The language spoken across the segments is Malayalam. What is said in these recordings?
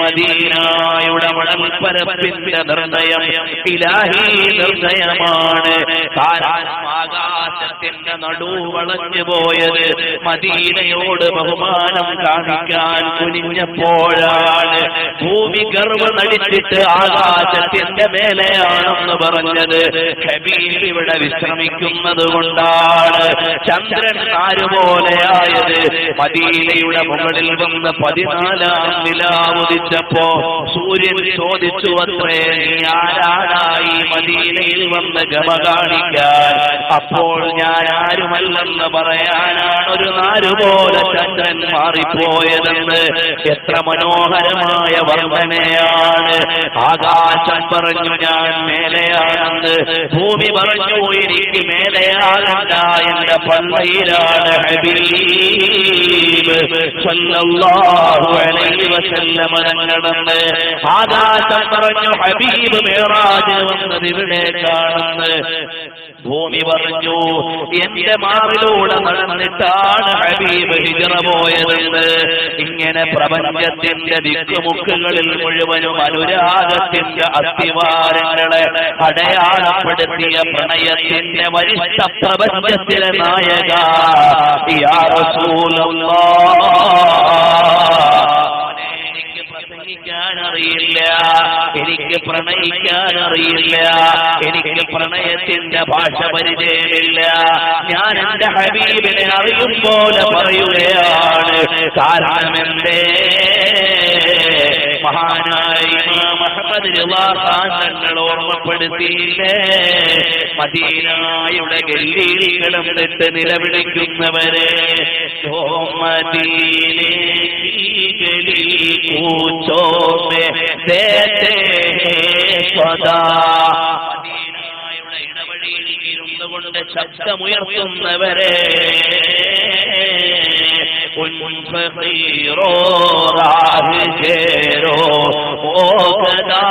മദീനായുടെ മണൽപ്പരപ്പിന്റെ നിർണയം ഇലാഹി നിർണയമാണ്. കാരണം ആകാശത്തിന്റെ നടു വളഞ്ഞു പോയത് മദീനയോട് ബഹുമാനം കാണിക്കാൻ കുനിഞ്ഞപ്പോഴാണ്. ഭൂമി ഗർവ നടിച്ചിട്ട് ആകാശത്തിന്റെ മേലെയാണെന്ന് പറഞ്ഞത്. ഇവിടെ വിശ്രമിക്കുന്നത് കൊണ്ടാണ് ചന്ദ്രൻ ആരുപോലെയായത് മദീനയുടെ മുകളിൽ വന്ന് പതിനാലാം നിലാവുദിച്ചപ്പോ സൂര്യൻ ചോദിച്ചു അത്രേ നീ ആരാടായി മദീനയിൽ വന്ന് ഗമ കാണിക്കാൻ? അപ്പോൾ ഞാൻ ആരുമല്ലെന്ന് പറയാനാണ് ഒരു നാരുപോലെ ചന്ദ്രൻ മാറിപ്പോയതെന്ന് എത്ര മനോഹരമായ വർണനയാണ്. ആകാശം പറഞ്ഞു ഞാൻ മേലെയാണെന്ന് ഭൂമി പറഞ്ഞു എനിക്ക് മേലെയാകണ്ട എന്റെ പള്ളിയിലാണ് തങ്ങളെന്ന് ആകാശം പറഞ്ഞു ഹബീബ് മേറാജ് വന്നത് ഇവിടേക്കാണെന്ന്. ഭൂമി പറഞ്ഞു എന്റെ മാറിലൂടെ നടന്നിട്ടാണ് ഹബീബ് ഹിജറ പോയതെന്ന്. ഇങ്ങനെ പ്രപഞ്ചത്തിന്റെ ദിക്കുമുക്കുകളിൽ മുഴുവനും അനുരാഗത്തിന്റെ അത്തിവാരങ്ങളെ അടയാളപ്പെടുത്തിയ പ്രണയത്തിന്റെ വരിഷ്ഠ പ്രപഞ്ചത്തിലെ നായക യാ പ്രസംഗിക്കാൻ അറിയില്ല. എനിക്ക് പ്രണയിക്കാൻ അറിയില്ല എനിക്ക് പ്രണയത്തിന്റെ ഭാഷ പരിചയമില്ല. ഞാൻ എന്റെ ഹബീബിനെ അറിയും പോലെ പറയുകയാണ്. കാരണം എന്തേ മഹാനായ മുഹമ്മദ് ഓർമ്മപ്പെടുത്തിയില്ലേ? മദീനായുടെ ഗല്ലികളും തെറ്റ് നിലവിളിക്കുന്നവരെ മദീനായുടെ ഇടവഴിയിൽ ഇരുന്നുകൊണ്ട് ശബ്ദമുയർത്തുന്നവരെ ഉൻഫീറോ രാഹ് ചേരോ ഓ കദാ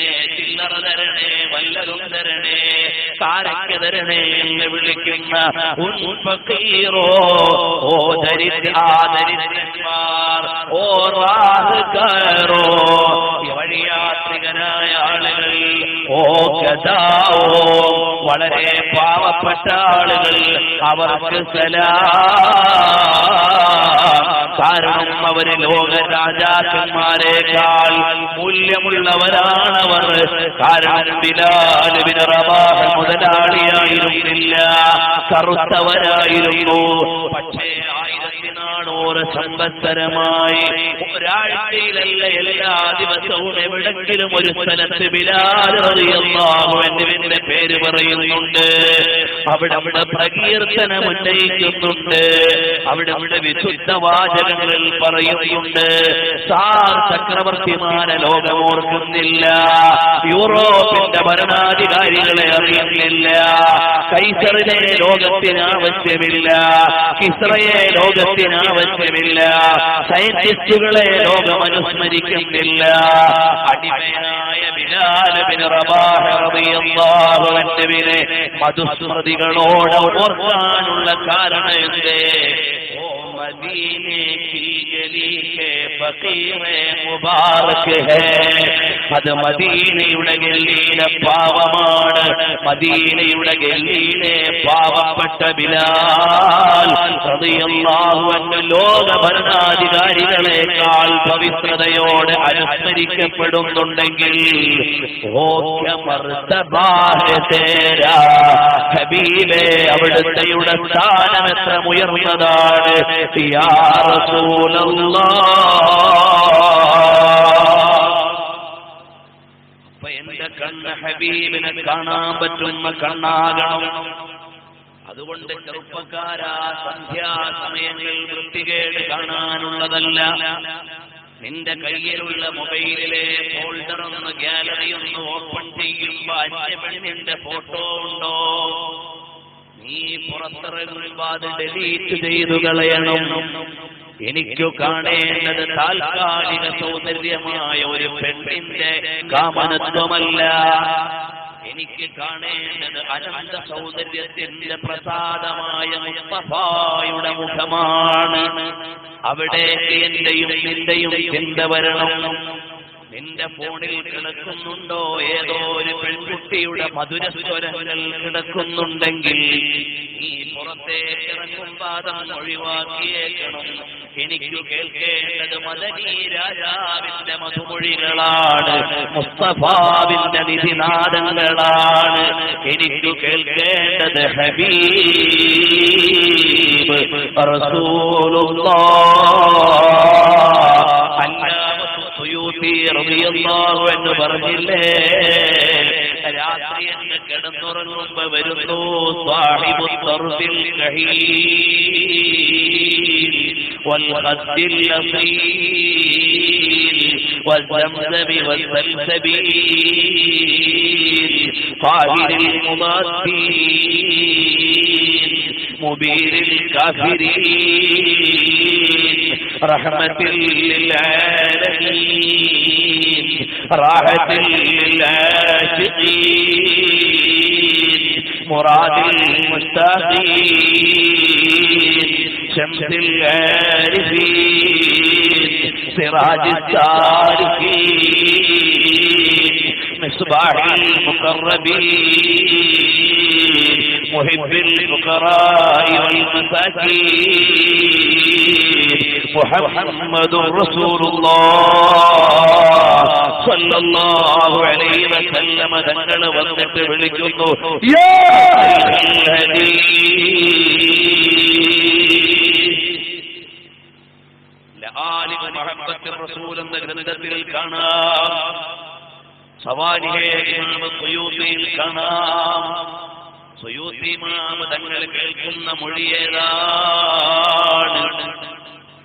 ഏറ്റെടുക്കണേ ചില്ലറ തരണേ വല്ലതും തരണേ കാരക്ക് തരണേ എന്ന് വിളിക്കുന്ന ഉൻ ഫഖീറോ ഓ ദരിദ്ര ആ ദരിദ്രന്മാർ ഓ റാഹുകാരോ വഴിയാത്രികനായ ആളുകൾ ഓ ഗതാവോ വളരെ പാവപ്പെട്ട ആളുകൾ അവർക്ക് സലാം. കാരണം അവർ ലോക രാജാക്കന്മാരെക്കാൾ മൂല്യമുള്ളവരാണവർ. കാരണം ബിലാലുബിന് റബാഹ് മുതലാളിയായിരുന്നില്ല. കറുത്തവരായിരുന്നു. പക്ഷേ ആയിരത്തി നാനൂറ് സംവത്സരമായി. ഒരാഴ്ചയിലല്ല എല്ലാ ദിവസവും എവിടെങ്കിലും ഒരു സ്ഥലത്ത് ബിലാലിന്റെ പേര് പറയുന്നുണ്ട്. അവിടെ അവിടെ പ്രകീർത്തനം ഉന്നയിക്കുന്നുണ്ട്. അവിടെ അവിടെ വിശുദ്ധ വാചകങ്ങളിൽ പറയുന്നുണ്ട്. സാർ ചക്രവർത്തിമാരെ ലോകമോർക്കുന്നില്ല. യൂറോപ്പിന്റെ ഭരണാധികാരികളെ അറിയുന്നില്ല. കൈസറിനെ ലോകത്തിന് ആവശ്യമില്ല. കിസ്രയെ ലോകത്തിന് ആവശ്യമില്ല സയന്റിസ്റ്റുകളെ ലോകം അനുസ്മരിക്കുന്നില്ല മധുസ്മൃതികളോട് ഓർക്കാനുള്ള കാരണം അത് മദീനയുടെ ഗല്ലീന പാവമാണ്. മദീനയുടെ ഗല്ലീനെ പാവപ്പെട്ട ബിലാൽ ലോക ഭരണാധികാരികളെക്കാൾ പവിത്രതയോടെ അനുസരിക്കപ്പെടുന്നുണ്ടെങ്കിൽ അവിടുത്തെയുടെ സ്ഥാനം എത്ര ഉയർന്നതാണ് എന്റെ കണ്ണ് ഹബീബിനെ കാണാൻ പറ്റുന്ന കണ്ണാകണം. അതുകൊണ്ട് ചെറുപ്പക്കാരാ സന്ധ്യാസമയങ്ങളിൽ വൃത്തികേട് കാണാനുള്ളതല്ല. നിന്റെ കയ്യിലുള്ള മൊബൈലിലെ ഫോൾഡർ ഒന്ന് ഗാലറി ഒന്ന് ഓപ്പൺ ചെയ്യുമ്പോ അന്യപെണ്ണിന്റെ ഫോട്ടോ ഉണ്ടോ? നീ പുറത്തിറങ്ങുമ്പോ അത് ഡിലീറ്റ് ചെയ്തു കളയണം. എനിക്കു കാണേണ്ടത് താൽക്കാലിക സൗന്ദര്യമായ ഒരു പെണ്ണിന്റെ കാമനത്വമല്ല. എനിക്ക് കാണേണ്ടത് അനന്ത സൗന്ദര്യത്തിന്റെ പ്രസാദമായ മുസ്തഫായുടെ മുഖമാണ്. അവിടേക്ക് എന്റെയും നിന്റെയും ചിന്ത വരണം. നിന്റെ ഫോണിൽ കിടക്കുന്നുണ്ടോ? ഏതോ ഒരു പെൺകുട്ടിയുടെ മധുരസ്വരങ്ങൾ കിടക്കുന്നുണ്ടെങ്കിൽ നീ പുറത്തേക്ക് പാദം ഒഴിവാക്കിയേക്കണം. എനിക്ക് കേൾക്കേണ്ടത് മദനീ രാജാവിന്റെ മധുമൊഴികളാണ്. മുസ്തഫാവിന്റെ നിധിനാദങ്ങളാണ്. എനിക്ക് കേൾക്കേണ്ടത് ഹബീബ് റസൂലുള്ളാഹ്. എന്ന് പറഞ്ഞില്ലേ? രാത്രി എന്ന് കിടന്നുറങ്ങുമ്പോ വരുന്നു സാഹിബു والخد الأصيل والزمزم والسلسبيل قاهر المضادين مبين الكافرين رحمة للعالمين راحة للعاشقين. مراد المشتاقين شمس العارفين سراج السالكين مصباح المقربين محب الفقراء والمساكين محمد رسول الله. സല്ലല്ലാഹു അലൈഹി വസല്ലമ തങ്ങൾ വന്നിട്ട് വിളിക്കുന്നു. ഗ്രന്ഥത്തിൽ കാണാം. കാണാം. സുയൂത്തിമാമ തങ്ങൾ കേൾക്കുന്ന മൊഴിയേതാണ്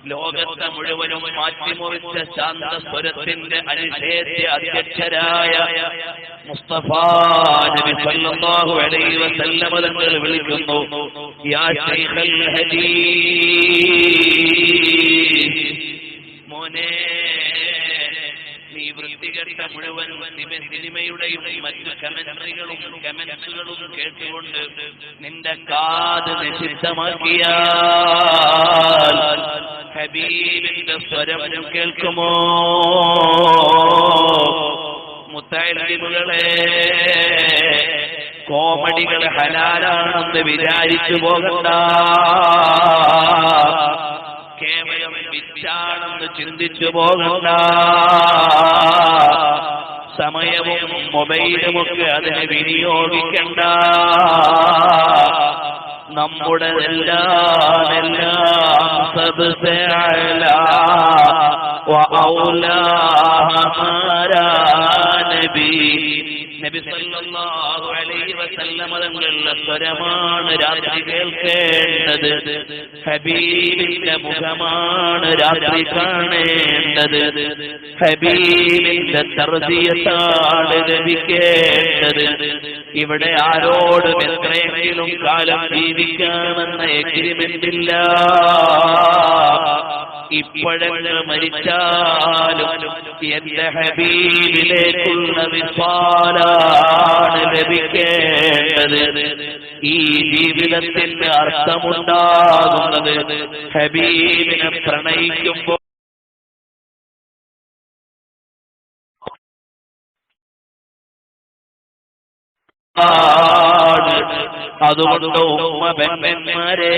ലോകത്തെ മുഴുവനും മാറ്റിമുറിച്ച ശാന്ത സ്വരത്തിന്റെ അനിഷേധ്യ അധ്യക്ഷരായ മുസ്തഫ നബി സല്ലല്ലാഹു അലൈഹി വസല്ലമ തങ്ങൾ വിളിക്കുന്നു. യാ ശൈഖൽ ഹദീസ്. മോനെ നീ വൃത്തികെട്ട മുഴുവൻ സിനിമയുടെയും മറ്റു കമന്ററികളും കമന്റ്സുകളും കേട്ടുകൊണ്ട് നിന്റെ കാത് നിഷിദ്ധമാക്കിയാൽ ഹബീബിന്റെ സ്വരം കേൾക്കുമോ? മുത്തലിമുകളെ കോമഡികൾ ഹലാലാണെന്ന് വിചാരിച്ചു പോകണ്ട. കേവലം വിറ്റാണെന്ന് ചിന്തിച്ചു പോകണ്ട. സമയവും മൊബൈലുമൊക്കെ അതിനെ വിനിയോഗിക്കണ്ട. നമ്മുടെ എല്ലാം എല്ലാം സബ്സെ സ്വരമാണ് രാത്രി കേൾക്കേണ്ടത്. ഹബീബിന്റെ മുഖമാണ് രാത്രി കാണേണ്ടത്. ഹബീബിന്റെ തർദിയത്താണ് ലഭിക്കേണ്ടത് ഇവിടെ ആരോടും എത്രയെങ്കിലും കാലം ജീവിക്കാമെന്ന എഗ്രിമെന്റ് ഇപ്പോഴങ്ങ് മരിച്ചാലും എന്റെ ഹബീബിലേക്കുള്ള വിസ്വാലാണ് ലഭിക്കേണ്ടത് ഈ ജീവിതത്തിന്റെ അർത്ഥമുണ്ടാകുന്നത് ഹബീബിനെ പ്രണയിക്കുമ്പോൾ. അതുകൊണ്ട് ഉമ്മ പെൺമാരെ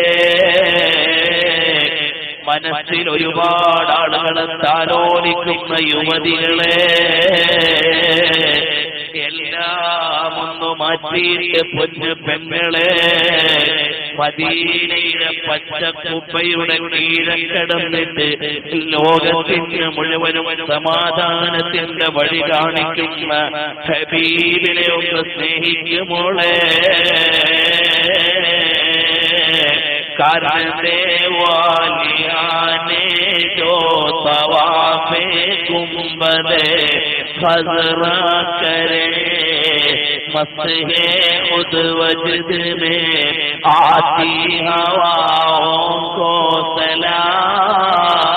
മനസ്സിൽ ഒരുപാട് ആളുകളെ താലോലിക്കുന്ന യുവതികളെ എല്ലാം ഒന്ന് മാറ്റിയിട്ട് പൊന്നു പെങ്ങളെ മദീനയിലെ പച്ചക്കുപ്പയുടെ കീഴെ കിടന്നിട്ട് ലോകത്തിന് മുഴുവനും സമാധാനത്തിന്റെ വഴി കാണിക്കുന്ന ഹബീബിനെ ഒന്ന് സ്നേഹിക്കുമോളെ کر کرنے والیانے جو طواف گنبد خضرا کرے۔ مسح خود وجد میں آتی ہواؤں کو سلام۔